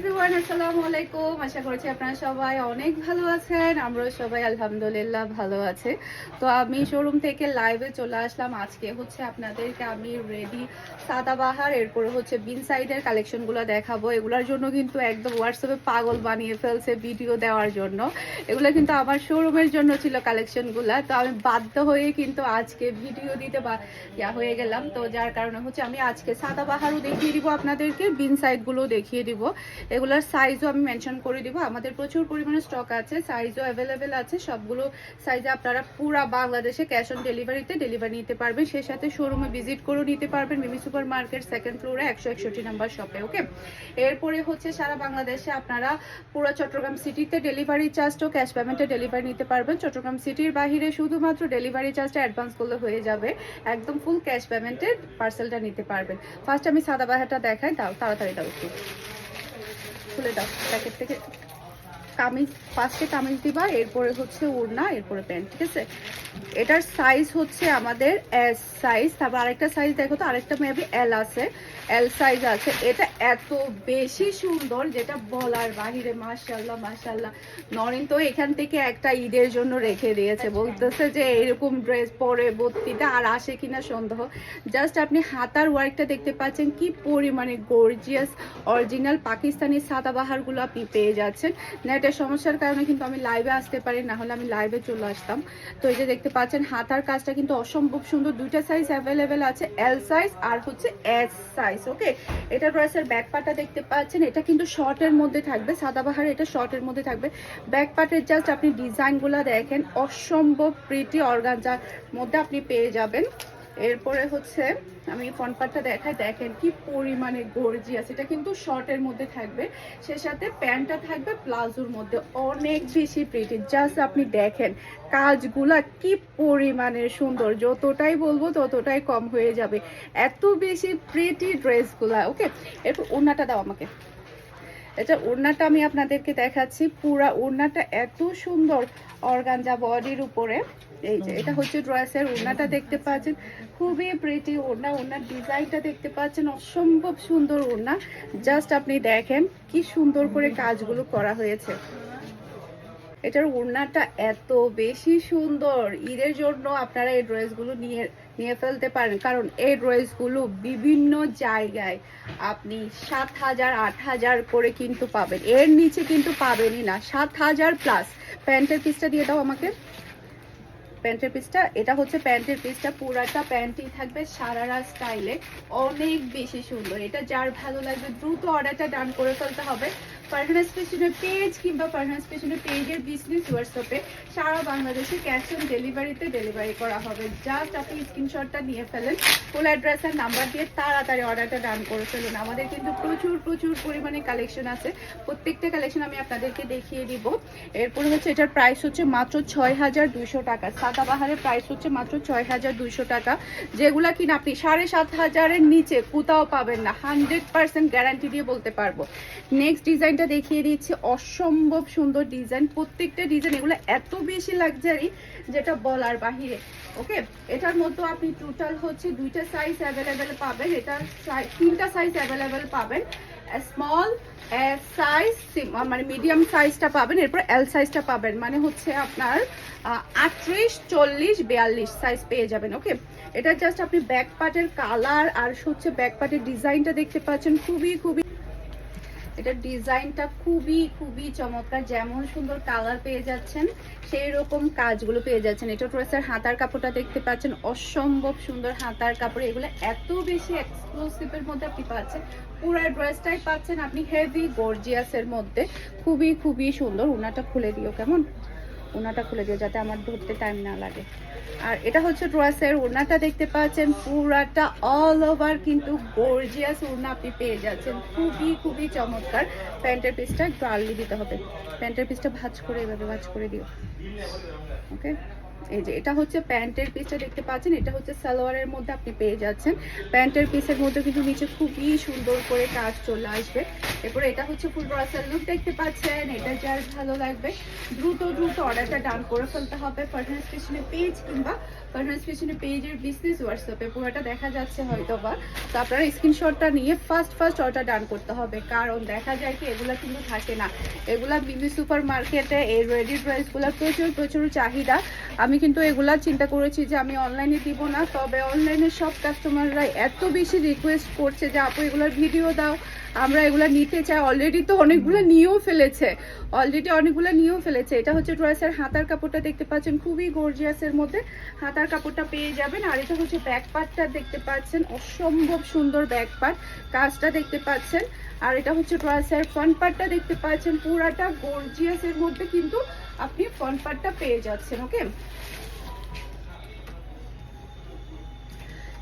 Everyone আসসালামু আলাইকুম। আশা করছি আপনারা সবাই অনেক ভালো আছেন। আমরাও সবাই আলহামদুলিল্লাহ ভালো আছে। তো আমি শোরুম থেকে লাইভে চলে আসলাম। আজকে হচ্ছে আপনাদেরকে আমি রেডি সাদাবাহার, এরপরে হচ্ছে বিন সাইডের কালেকশনগুলো দেখাবো। এগুলোর জন্য কিন্তু একদম হোয়াটসঅ্যাপে পাগল বানিয়ে ফেলছে ভিডিও দেওয়ার জন্য। এগুলো কিন্তু আমার শোরুমের জন্য ছিল কালেকশনগুলো তো আমি বাধ্য হয়ে কিন্তু আজকে ভিডিও দিতে বা, ইয়া হয়ে গেলাম। তো যার কারণে হচ্ছে আমি আজকে সাদাবাহারও দেখিয়ে দিব আপনাদেরকে বিন সাইডগুলোও দেখিয়ে দিব। এগুলোর সাইজও আমি মেনশন করে দিব। আমাদের প্রচুর পরিমাণে স্টক আছে সাইজও অ্যাভেলেবেল আছে। সবগুলো সাইজে আপনারা পুরা বাংলাদেশে ক্যাশ অন ডেলিভারিতে ডেলিভারি নিতে পারবেন। সেই সাথে শোরুমে ভিজিট করেও নিতে পারবেন। মিমি সুপার মার্কেট সেকেন্ড ফ্লোরে একশো একষট্টি নাম্বার শপে ওকে এরপরে হচ্ছে সারা বাংলাদেশে আপনারা পুরো চট্টগ্রাম সিটিতে ডেলিভারি চার্জটাও ক্যাশ পেমেন্টে ডেলিভারি নিতে পারবেন। চট্টগ্রাম সিটির বাইরে শুধুমাত্র ডেলিভারি চার্জটা অ্যাডভান্স করলে হয়ে যাবে। একদম ফুল ক্যাশ পেমেন্টে পার্সেলটা নিতে পারবেন। ফার্স্ট আমি সাদা বাহারটা দেখাই তাড়াতাড়ি দাও একটু। খুলে দাও, প্যাকেট থেকে। কামিজ ফার্স্টে কামিজ দিবা, এরপরে হচ্ছে ওড়না এরপরে প্যান্ট ঠিক আছে? এটার সাইজ হচ্ছে আমাদের এস সাইজ তারপর আরেকটা সাইজ দেখো তো, আরেকটা মেবি এল আছে। এল সাইজ আছে। এটা এত বেশি সুন্দর যেটা বলার বাহিরে মাশাল্লাহ মাশাল্লাহ নরেন তো এখান থেকে একটা ঈদের জন্য রেখে দিয়েছে। বলতেছে যে এরকম ড্রেস পরে ভর্তিটা আর আসে কিনা সন্দেহ। জাস্ট আপনি হাতার ওয়ার্কটা দেখতে পাচ্ছেন কি পরিমাণে গর্জিয়াস অরিজিনাল পাকিস্তানি সাদাবাহারগুলো আপনি পেয়ে যাচ্ছেন। নেটের সমস্যার কারণে কিন্তু আমি লাইভে আসতে পারি না হলে আমি লাইভে চলে আসতাম। তো এই যে দেখতে পাচ্ছেন হাতার কাজটা কিন্তু অসম্ভব সুন্দর। দুইটা সাইজ অ্যাভেলেবেল আছে এল সাইজ আর হচ্ছে এস সাইজ ওকে এটা ড্রেসের ব্যাক পাটা দেখতে পাচ্ছেন, এটা কিন্তু শর্টের মধ্যে থাকবে সাদাবাহার এটা শর্টের মধ্যে থাকবে। ব্যাক পাটের জাস্ট আপনি ডিজাইনগুলো দেখেন, অসম্ভব প্রিটি অর্গানজার মধ্যে আপনি পেয়ে যাবেন। এরপরে হচ্ছে আমি ফ্রন্ট পার্টটা দেখাই, দেখেন কি পরিমাণে গর্জিয়াস। এটা কিন্তু শর্টের মধ্যে থাকবে, সে সাথে প্যান্টটা থাকবে প্লাজোর মধ্যে অনেক বেশি প্রিটি জাস্ট আপনি দেখেন কাজগুলা কি পরিমাণে সুন্দর, যতটাই বলব ততটাই কম হয়ে যাবে। এত বেশি প্রিটি ড্রেসগুলা ওকে এরপর ওড়নাটা দাও আমাকে। এটা ওড়নাটা আমি আপনাদেরকে দেখাচ্ছি। পুরা ওড়নাটা এত সুন্দর অর্গানজা বডির উপরে। এই যে, এটা হচ্ছে ড্রেসের ওড়নাটা দেখতে পাচ্ছেন। খুবই প্রিটি ওড়না, ওড়নার ডিজাইনটা দেখতে পাচ্ছেন। অসম্ভব সুন্দর ওড়না। জাস্ট আপনি দেখেন কি সুন্দর করে কাজগুলো করা হয়েছে। এটার ওড়নাটা এত বেশি সুন্দর। ঈদের জন্য আপনারা এই ড্রেসগুলো নিয়ে নিয়ে ফেলতে পারেন। কারণ এই ড্রেসগুলো বিভিন্ন জায়গায় আপনি সাত হাজার, আট হাজার করে কিন্তু পাবেন। এর নিচে কিন্তু পাবেনই না। সাত হাজার প্লাস প্যান্টের পিসটা দিয়ে দাও আমাকে। প্যান্টের পিসটা এটা হচ্ছে প্যান্টের পিসটা পুরাটা প্যান্টই থাকবে সারারা স্টাইলে অনেক বেশি সুন্দর। এটা যার ভালো লাগবে দ্রুত অর্ডারটা ডান করে ফেলতে হবে। ফারহানাস ফ্যাশনের পেজ কিংবা ফারহানাস ফ্যাশনের পেজের বিজনেস হোয়াটসঅ্যাপে সারা বাংলাদেশে ক্যাশ অন ডেলিভারিতে ডেলিভারি করা হবে। জাস্ট আপনি স্ক্রিনশটটা নিয়ে ফেলেন ফুল অ্যাড্রেস আর নাম্বার দিয়ে তাড়াতাড়ি অর্ডারটা ডান করে ফেলুন। আমাদের কিন্তু প্রচুর প্রচুর পরিমাণে কালেকশন আছে। প্রত্যেকটা কালেকশন আমি আপনাদেরকে দেখিয়ে দিব। এরপরে হচ্ছে এটার প্রাইস হচ্ছে মাত্র ছয় হাজার দুইশো টাকা। সাদাবাহারের প্রাইস হচ্ছে মাত্র ছয় হাজার দুইশো টাকা। যেগুলা কিনা আপনি সাড়ে সাত হাজারের নিচে কোথাও পাবেন না। হান্ড্রেড পার্সেন্ট গ্যারান্টি দিয়ে বলতে পারব। নেক্সট ডিজাইনটা দেখিয়ে দিচ্ছি অসম্ভব সুন্দর ডিজাইন প্রত্যেকটা ডিজাইন এগুলো এত বেশি লাক্সারি যেটা বলার বাহিরে। ওকে এটার মধ্যে আপনি টোটাল হচ্ছে দুইটা সাইজ অ্যাভেলেবেল পাবেন। এটা তিনটা সাইজ অ্যাভেলেবেল পাবেন। স্মল সাইজ মানে মিডিয়াম সাইজটা পাবেন। এরপর এল সাইজটা পাবেন। মানে হচ্ছে আপনার আটত্রিশ, চল্লিশ, বিয়াল্লিশ সাইজ পেয়ে যাবেন। ওকে এটা জাস্ট আপনি ব্যাক পার্টের কালার আর হচ্ছে ব্যাক পার্টের ডিজাইনটা দেখতে পাচ্ছেন। খুবই খুবই এটার ডিজাইনটা খুবই খুবই চমৎকার। যেমন সুন্দর কালার পেয়ে যাচ্ছেন সেই রকম কাজগুলো পেয়ে যাচ্ছেন। এটা ড্রেসের হাতার কাপড়টা দেখতে পাচ্ছেন, অসম্ভব সুন্দর হাতার কাপড়। এগুলো এত বেশি এক্সক্লুসিভের মধ্যে আপনি পাচ্ছেন। পুরো ড্রেসটাই পাচ্ছেন আপনি হেভি গর্জিয়াসের মধ্যে। খুবই খুবই সুন্দর। উনাটা খুলে দিও কেমন? ওনাটা খুলে দিও যাতে আমার ধরতে টাইম না লাগে। আর এটা হচ্ছে ড্রেসের ওড়নাটা দেখতে পাচ্ছেন, পুরাটা অল ওভার কিন্তু গর্জিয়াস ওড়না আপনি পেয়ে যাচ্ছেন। খুবই খুবই চমৎকার। প্যান্টের পিসটা একটু আর্লি দিতে হবে। প্যান্টের পিসটা ভাজ করে, এভাবে ভাজ করে দিও। ওকে? এই যে, এটা হচ্ছে প্যান্টের পিসটা দেখতে পাচ্ছেন, এটা হচ্ছে সালোয়ারের মধ্যে আপনি পেয়ে যাচ্ছেন। প্যান্টের পিসের মধ্যে কিন্তু নিচে খুবই সুন্দর করে কাজ চলে আসবে। এরপরে এটা হচ্ছে ফুল ব্রাসার লুক দেখতে পাচ্ছেন, এটা যার ভালো লাগবে। দ্রুত দ্রুত অর্ডারটা ডান করে ফেলতে হবে পার্সোনাল স্টেশনে পেজ কিংবা পার্সোনাল স্টেশনে পেজের বিজনেস হোয়াটসঅ্যাপে পুরোটা দেখা যাচ্ছে হয়তো বা তো আপনারা স্ক্রিনশটটা নিয়ে ফার্স্ট ফার্স্ট অর্ডার ডান করতে হবে। কারণ দেখা যায় কি, এগুলো কিন্তু থাকে না। এগুলা বিবি সুপার মার্কেটে এই রেডি ড্রেসগুলো প্রচুর প্রচুর চাহিদা। আমি কিন্তু এগুলা চিন্তা করেছি যে আমি অনলাইনে দিব না। তবে অনলাইনে সব কাস্টমাররা এত বেশি রিকোয়েস্ট করছে যে, আপু, এগুলোর ভিডিও দাও। আমরা এগুলো নিতে চাই অলরেডি তো অনেকগুলো নিয়েও ফেলেছে। অলরেডি অনেকগুলো নিয়েও ফেলেছে। এটা হচ্ছে ড্রেসের হাতার কাপড়টা দেখতে পাচ্ছেন খুবই গর্জিয়াসের মধ্যে হাতার কাপড়টা পেয়ে যাবেন। আর এটা হচ্ছে ব্যাক পার্টটা দেখতে পাচ্ছেন অসম্ভব সুন্দর ব্যাক পার্ট কাজটা দেখতে পাচ্ছেন। আর এটা হচ্ছে ড্রেসের ফ্রন্ট পার্টটা দেখতে পাচ্ছেন পুরাটা গর্জিয়াসের মধ্যে কিন্তু আপনি ফ্রন্ট পার্টটা পেয়ে যাচ্ছেন ওকে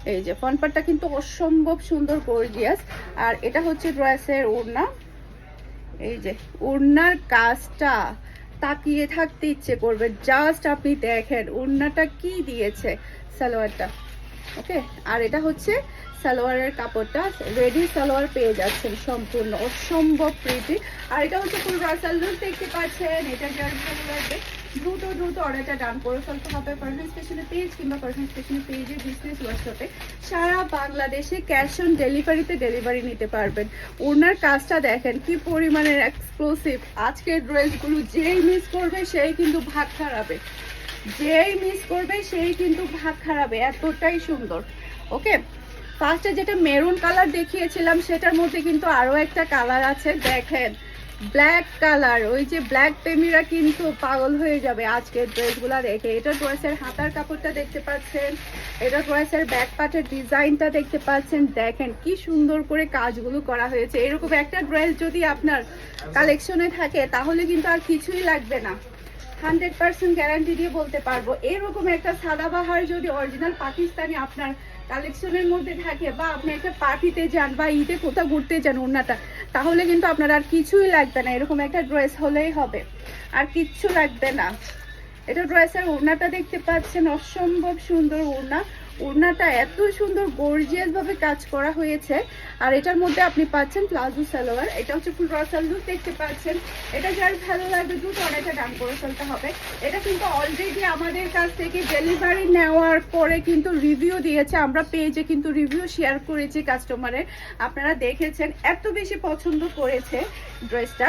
এই যে ফ্রন্ট পার্টটা কিন্তু অসম্ভব সুন্দর গর্জিয়াস আর এটা হচ্ছে ড্রেসের ওড়না। এই যে ওড়নার কাজটা তাকিয়ে থাকতে ইচ্ছে করবে। জাস্ট আপনি দেখেন ওড়নাটা কি দিয়েছে সালোয়ারটা। ওকে? আর এটা হচ্ছে সালোয়ারের কাপড়টা। রেডি সালোয়ার পেয়ে যাচ্ছেন সম্পূর্ণ। অসম্ভব প্রীতি আর এটা হচ্ছে ফুল রাসাল দেখতে পাচ্ছেন। এটা যার লাগবে। দ্রুত দ্রুত অর্ডারটা ডান করে ফেলতে হবে। পারফেক্ট স্টেশনের পেজ কিংবা পারফেক্ট স্টেশনের পেজের বিজনেস হোয়াটসঅ্যাপে সারা বাংলাদেশে ক্যাশ অন ডেলিভারিতে ডেলিভারি নিতে পারবেন। ওনার কাজটা দেখেন, কি পরিমাণের এক্সক্লুসিভ আজকের ড্রেসগুলো যেই মিস করবে, সেই কিন্তু ভাগ খারাবে যেই মিস করবে, সেই কিন্তু ভাগ খারাবে এতটাই সুন্দর। ওকে ফার্স্টে যেটা মেরুন কালার দেখিয়েছিলাম, সেটার মধ্যে কিন্তু আরও একটা কালার আছে। দেখেন ব্ল্যাক কালার ওই যে ব্ল্যাক প্রেমীরা কিন্তু পাগল হয়ে যাবে আজকের ড্রেসগুলো দেখে। এটা ড্রেসের হাতার কাপড়টা দেখতে পাচ্ছেন, এটা ড্রেসের ব্যাক পার্টের ডিজাইনটা দেখতে পাচ্ছেন। দেখেন কি সুন্দর করে কাজগুলো করা হয়েছে। এরকম একটা ড্রেস যদি আপনার কালেকশনে থাকে, তাহলে কিন্তু আর কিছুই লাগবে না। হান্ড্রেড পার্সেন্ট গ্যারান্টি দিয়ে বলতে পারব, এরকম একটা সাদাবাহার যদি অরিজিনাল পাকিস্তানি আপনার কালেকশনের মধ্যে থাকে, বা আপনি একটা পার্টিতে যান বা ঈদে কোথাও ঘুরতে যান ওড়নাটা তাহলে কিন্তু আপনার আর কিছুই লাগবে না, এরকম একটা ড্রেস হলেই হবে। আর কিচ্ছু লাগবে না। এটা ড্রেসের ওড়নাটা দেখতে পাচ্ছেন, অসম্ভব সুন্দর ওড়না। ওড়নাটা এত সুন্দর গর্জিয়াস ভাবে কাজ করা হয়েছে। আর এটার মধ্যে আপনি পাচ্ছেন প্লাজো সালোয়ার। এটা হচ্ছে ফুল রসাল লুক দেখতে পাচ্ছেন। এটা যার ভালো লাগবে দ্রুত অনেকটা দাম করে ফেলতে হবে। এটা কিন্তু অলরেডি আমাদের কাছ থেকে ডেলিভারি নেওয়ার পরে কিন্তু রিভিউ দিয়েছে। আমরা পেজে কিন্তু রিভিউ শেয়ার করেছি কাস্টমারের আপনারা দেখেছেন, এত বেশি পছন্দ করেছে ড্রেসটা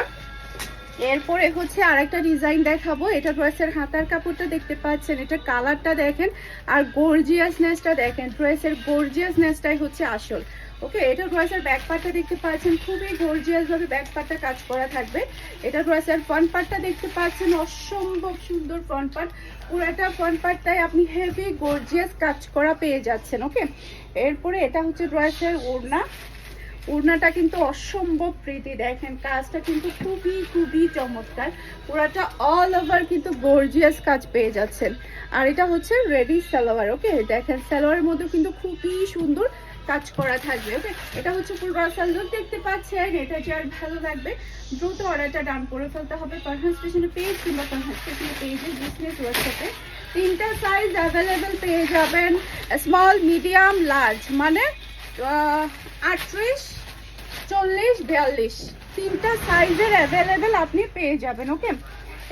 এরপরে হচ্ছে আরেকটা ডিজাইন দেখাবো। এটা ড্রেসের হাতার কাপড়টা দেখতে পাচ্ছেন। এটা কালারটা দেখেন আর গর্জিয়াসনেসটা দেখেন। ড্রেসের গর্জিয়াসনেসটাই হচ্ছে আসল। ওকে এটা ড্রেসের ব্যাক পার্টটা দেখতে পাচ্ছেন। খুবই গর্জিয়াস ভাবে ব্যাক পার্টটা কাজ করা থাকবে। এটা ড্রেসের ফ্রন্ট পার্টটা দেখতে পাচ্ছেন। অসম্ভব সুন্দর ফ্রন্ট পার্ট পুরোটা ফ্রন্ট পার্টটাই আপনি হেভি গর্জিয়াস কাজ করা পেয়ে যাচ্ছেন। ওকে এরপরে এটা হচ্ছে ড্রেসের ওড়না। ওড়নাটা কিন্তু অসম্ভব প্রীতি দেখেন, কাজটা কিন্তু খুবই খুবই চমৎকার। পুরাটা অল ওভার কিন্তু গর্জিয়াস কাজ পেয়ে যাচ্ছেন। আর এটা হচ্ছে রেডি সালোয়ার ওকে দেখেন, সালোয়ারের মধ্যে কিন্তু খুবই সুন্দর কাজ করা থাকবে ওকে এটা হচ্ছে রাসাল লুক দেখতে পাচ্ছেন, এটা যে আর ভালো লাগবে। দ্রুত অর্ডারটা ডান করে ফেলতে হবে পারহান স্টেশনের পেজ কিংবা পারহান স্টেশনের পেজে বিজনেস হোয়াটসঅ্যাপে তিনটা সাইজ অ্যাভেলেবেল পেয়ে যাবেন স্মল মিডিয়াম লার্জ মানে আটত্রিশ চল্লিশ, বিয়াল্লিশ। তিনটা সাইজের অ্যাভেলেবেল আপনি পেয়ে যাবেন ওকে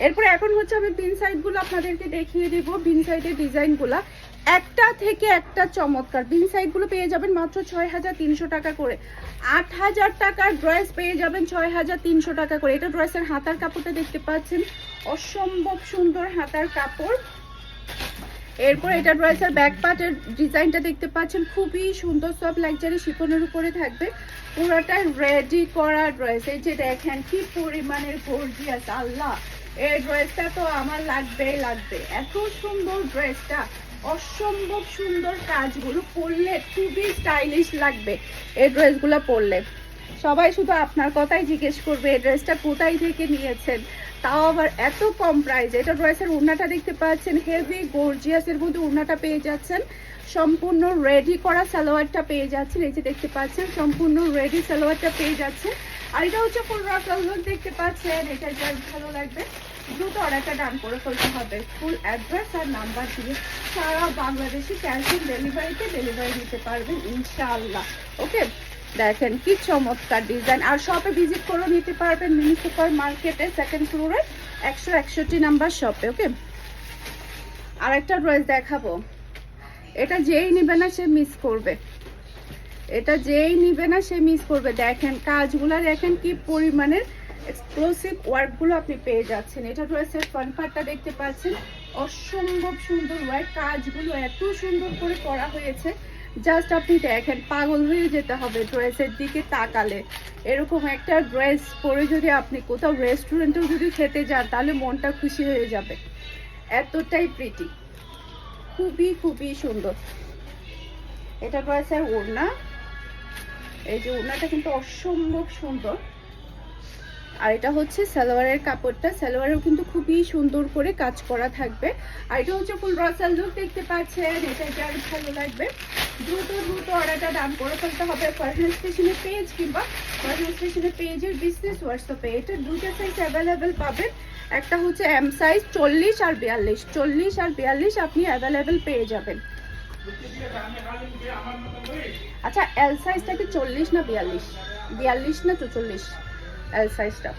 এরপর এখন হচ্ছে আমি পিন সাইডগুলো আপনাদেরকে দেখিয়ে দিব পিন সাইডের ডিজাইনগুলো একটা থেকে একটা চমৎকার। বিন সাইডগুলো পেয়ে যাবেন মাত্র ছয় হাজার তিনশো টাকা করে। আট হাজার টাকার ড্রেস পেয়ে যাবেন ছয় হাজার তিনশো টাকা করে। এটা ড্রেসের হাতার কাপড়টা দেখতে পাচ্ছেন। অসম্ভব সুন্দর হাতার কাপড়। এরপর এটা ড্রেসের ব্যাক পার্টের ডিজাইনটা দেখতে পাচ্ছেন। খুবই সুন্দর সব লাক্সারি শিফনের উপরে থাকবে। পুরোটা রেডি করা ড্রেস এই যে দেখেন কি পরিমাণের গর্জিয়াস আল্লাহ! এই ড্রেসটা তো আমার লাগবেই লাগবে। এত সুন্দর ড্রেসটা অসম্ভব সুন্দর কাজগুলো পরলে খুবই স্টাইলিশ লাগবে এই ড্রেসগুলো পরলে। সবাই শুধু আপনার কথাই জিজ্ঞেস করবে, এই ড্রেসটা কোথায় থেকে নিয়েছেন? তাও আবার এত কম প্রাইস এটা ড্রেসের উন্নাটা দেখতে পাচ্ছেন হেভি গর্জিয়াসের মধ্যে উন্নাটা পেয়ে যাচ্ছেন। সম্পূর্ণ রেডি করা সালোয়ারটা পেয়ে যাচ্ছেন, এই যে দেখতে পাচ্ছেন, সম্পূর্ণ রেডি সালোয়ারটা পেয়ে যাচ্ছেন। আর এটা হচ্ছে ফুল রাফাল দেখতে পাচ্ছেন, এটা যার ভালো লাগবে। দ্রুত অর্ডারটা ডান করে ফেলতে হবে। ফুল অ্যাড্রেস আর নাম্বার দিয়ে সারা বাংলাদেশে ক্যাশ অন ডেলিভারিতে ডেলিভারি দিতে পারবেন, ইনশাআল্লাহ। ওকে দেখেন কি চমৎকার ডিজাইন আর শপে ভিজিট করে নিতে পারবেন মিনি সুপার মার্কেটে সেকেন্ড ফ্লোরে একশো একষট্টি নাম্বার শপে ওকে আর একটা ড্রেস দেখাবো। এটা যেই নিবে না সে মিস করবে। এটা যেই নিবে না সে মিস করবে। দেখেন কাজগুলো, দেখেন কি পরিমাণের এক্সক্লুসিভ ওয়ার্কগুলো আপনি পেয়ে যাচ্ছেন। এটা ফ্রন্ট পার্টটা দেখতে পাচ্ছেন। অসম্ভব সুন্দর ওয়ার্ক কাজগুলো এত সুন্দর করে করা হয়েছে। জাস্ট আপনি দেখেন, পাগল হয়ে যেতে হবে ড্রেসের দিকে তাকালে। এরকম একটা ড্রেস পরে যদি আপনি কোথাও রেস্টুরেন্টেও যদি খেতে যান, তাহলে মনটা খুশি হয়ে যাবে। এতটাই প্রিটি খুবই খুবই সুন্দর। এটা ড্রেসের ওড়না। এই যে ওড়নাটা কিন্তু অসম্ভব সুন্দর। আর এটা হচ্ছে সালোয়ারের কাপড়টা। সালোয়ারেও কিন্তু খুবই সুন্দর করে কাজ করা থাকবে। আর এটা হচ্ছে ফুল রসাল লুক দেখতে পাচ্ছেন। এটা যার ভালো লাগবে? দ্রুত দ্রুত অর্ডারটা দাম করে ফেলতে হবে। ফার্স্ট স্টেশনের পেজ কিংবা ফার্স্ট স্টেশনের পেজের বিজনেস হোয়াটসঅ্যাপে এটা দুটো সাইজ অ্যাভেলেবেল পাবেন। একটা হচ্ছে এম সাইজ চল্লিশ আর বিয়াল্লিশ। চল্লিশ আর বিয়াল্লিশ আপনি অ্যাভেলেবেল পেয়ে যাবেন। আচ্ছা এল সাইজটা কি চল্লিশ না বিয়াল্লিশ? বিয়াল্লিশ না চৌচল্লিশ? এল সাইজটা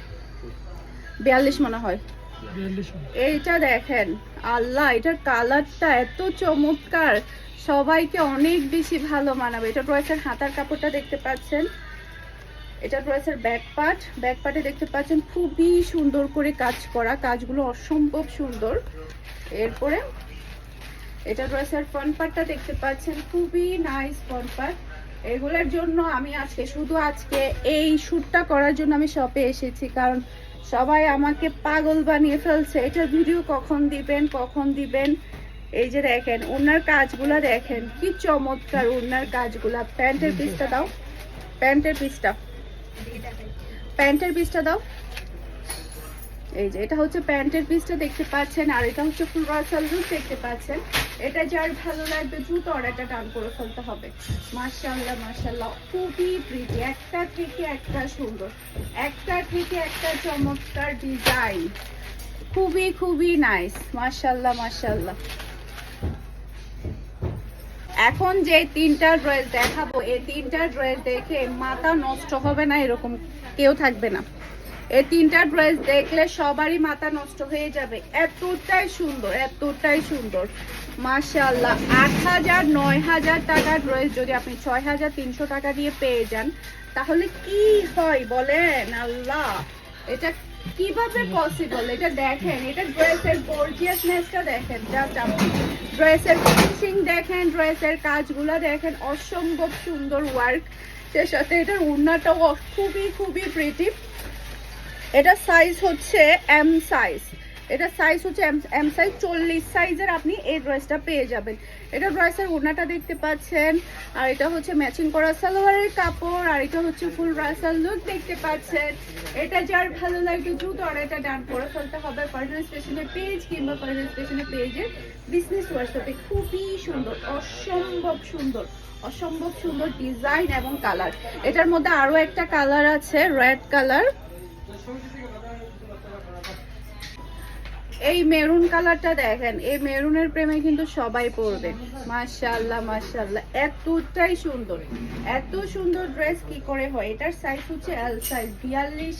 বিয়াল্লিশ মনে হয়। এইটা দেখেন আল্লাহ এটার কালারটা এত চমৎকার। সবাইকে অনেক বেশি ভালো মানাবে। এটা ড্রেসের হাতার কাপড়টা দেখতে পাচ্ছেন। এটা ড্রেসের ব্যাক পার্ট ব্যাক পার্টে দেখতে পাচ্ছেন খুবই সুন্দর করে কাজ করা। কাজগুলো অসম্ভব সুন্দর। এরপরে এটা ড্রেসের ফ্রন্ট পার্টটা দেখতে পাচ্ছেন খুবই নাইস ফ্রন্ট পার্ট এগুলোর জন্য আমি আজকে শুধু আজকে এই শ্যুটটা করার জন্য আমি শপে এসেছি। কারণ সবাই আমাকে পাগল বানিয়ে ফেলছে। এটা ভিডিও কখন দিবেন কখন দিবেন? এই যে দেখেন ওনার কাজগুলো দেখেন। কি চমৎকার ওনার কাজগুলা। প্যান্টের পিসটা দাও। প্যান্টের পিসটা প্যান্টের পিসটা দাও। এই যে, এটা হচ্ছে প্যান্টের পিসটা দেখতে পাচ্ছেন, আর এটা হচ্ছে ফুল রাসাল লুক দেখতে পাচ্ছেন। এটা যার ভালো লাগবে দ্রুত অর্ডারটা টান করে ফেলতে হবে। মাশাআল্লাহ মাশাআল্লাহ, খুবই প্রিটি একটা থেকে একটা সুন্দর। একটা থেকে একটা চমৎকার ডিজাইন খুবই খুবই নাইস মাশাআল্লাহ মাশাআল্লাহ। এখন যে তিনটা ড্রেস দেখাবো, এই তিনটা ড্রেস দেখে মাথা নষ্ট হবে না, এরকম কেউ থাকবে না। এই তিনটা ড্রেস দেখলে সবারই মাথা নষ্ট হয়ে যাবে। এতটাই সুন্দর এতটাই সুন্দর। মাশাআল্লাহ আট হাজার নয় হাজার টাকার ড্রেস যদি আপনি ছয় হাজার তিনশো টাকা দিয়ে পেয়ে যান, তাহলে কি হয় বলেন? আল্লাহ, এটা কীভাবে পসিবল এটা দেখেন, এটা ড্রেসের গর্জিয়াসনেসটা দেখেন জাস্ট আপনি ড্রেসের ফিনিশিং দেখেন, ড্রেসের কাজগুলো দেখেন, অসম্ভব সুন্দর ওয়ার্ক সে সাথে এটার উন্নাটাও খুবই খুবই প্রিটি এটা সাইজ হচ্ছে এম সাইজ এটা সাইজ হচ্ছে এম এম সাইজ চল্লিশ সাইজের আপনি এই ড্রেসটা পেয়ে যাবেন। এটা ড্রেসের ওড়নাটা দেখতে পাচ্ছেন। আর এটা হচ্ছে ম্যাচিং করা সালোয়ারের কাপড়। আর এটা হচ্ছে ফুল রাসাল লুক দেখতে পাচ্ছেন। এটা যার ভালো লাগবে দ্রুত অর্ডারটা ডান করে ফেলতে হবে পার্সোনাল স্টেশনের পেজ কিংবা পার্সোনাল স্টেশনের পেজের বিজনেস হোয়াটসঅ্যাপে খুবই সুন্দর, অসম্ভব সুন্দর অসম্ভব সুন্দর ডিজাইন এবং কালার এটার মধ্যে আরও একটা কালার আছে রেড কালার এই মেরুন কালারটা দেখেন, এই মেরুনের প্রেমে কিন্তু সবাই পড়বে। মাশাআল্লাহ মাশাআল্লাহ। এতটাই সুন্দর, এত সুন্দর ড্রেস কি করে হয়? এটার সাইজ হচ্ছে এল সাইজ বিয়াল্লিশ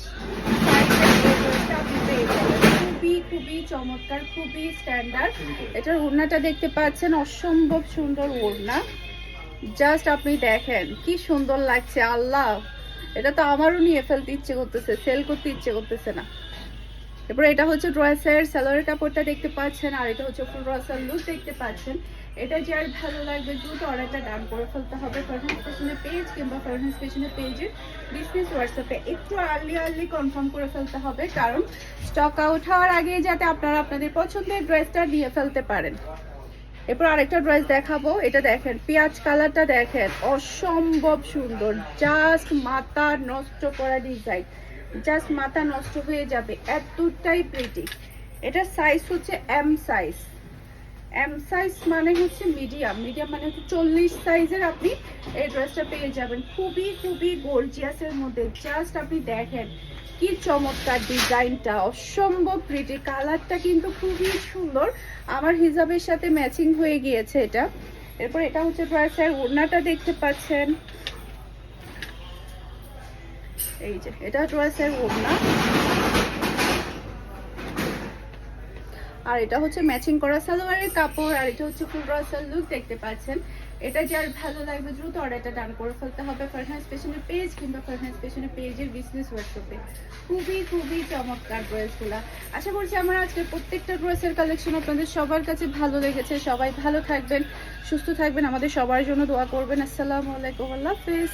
খুবই খুবই চমৎকার, খুবই স্ট্যান্ডার্ড এটার ওড়নাটা দেখতে পাচ্ছেন, অসম্ভব সুন্দর ওড়না। জাস্ট আপনি দেখেন, কি সুন্দর লাগছে, আল্লাহ। এটা তো আমারও নিয়ে ফেলতে ইচ্ছে করতেছে সেল করতে ইচ্ছে করতেছে না। এরপর এটা হচ্ছে ড্রেসের সালোয়ারের কাপড়টা দেখতে পাচ্ছেন, আর এটা হচ্ছে ফুল লুক দেখতে পাচ্ছেন। এটা যার ভালো লাগবে, দ্রুত অর্ডারটা ডান করে ফেলতে হবে। ফার্স্ট স্টেশনের পেজ কিংবা ফার্স্ট স্টেশনের পেজের বিজনেস হোয়াটসঅ্যাপে একটু আর্লি আর্লি কনফার্ম করে ফেলতে হবে, কারণ স্টক আউট হওয়ার আগে যাতে আপনারা আপনাদের পছন্দের ড্রেসটা নিয়ে ফেলতে পারেন। এরপর আরেকটা ড্রেস দেখাবো। এটা দেখেন, পেঁয়াজ কালারটা দেখেন, অসম্ভব সুন্দর। জাস্ট মাথা নষ্ট করা ডিজাইন জাস্ট মাথা নষ্ট হয়ে যাবে, এতটাই প্রিটি এটা সাইজ হচ্ছে এম সাইজ এম সাইজ মানে হচ্ছে মিডিয়াম মিডিয়াম মানে হচ্ছে চল্লিশ সাইজের আপনি এই ড্রেসটা পেয়ে যাবেন। খুবই খুবই গর্জিয়াসের মধ্যে। জাস্ট আপনি দেখেন কি চমৎকার ডিজাইনটা, অসম্ভব প্রিটি কালারটা কিন্তু খুবই সুন্দর। আমার হিজাবের সাথে ম্যাচিং হয়ে গিয়েছে এটা। এরপর এটা হচ্ছে ড্রেসের ওড়নাটা দেখতে পাচ্ছেন। এই যে, এটা ড্রেসের ওড়না। আর এটা হচ্ছে ম্যাচিং করা সালোয়ারের কাপড়, আর এটা হচ্ছে ফুল রসাল লুক দেখতে পাচ্ছেন। এটা যার ভালো লাগবে দ্রুত অর্ডারটা ডান করে ফেলতে হবে ফারহান স্পেশনের পেজ কিংবা ফারহান স্পেশনের পেজের বিজনেস হোয়াটসঅ্যাপে খুবই খুবই চমৎকার ড্রেসগুলো। আশা করছি আমার আজকে প্রত্যেকটা ড্রেসের কালেকশন আপনাদের সবার কাছে ভালো লেগেছে। সবাই ভালো থাকবেন, সুস্থ থাকবেন। আমাদের সবার জন্য দোয়া করবেন। আসসালামু আলাইকুম, আল্লাহ হাফেজ।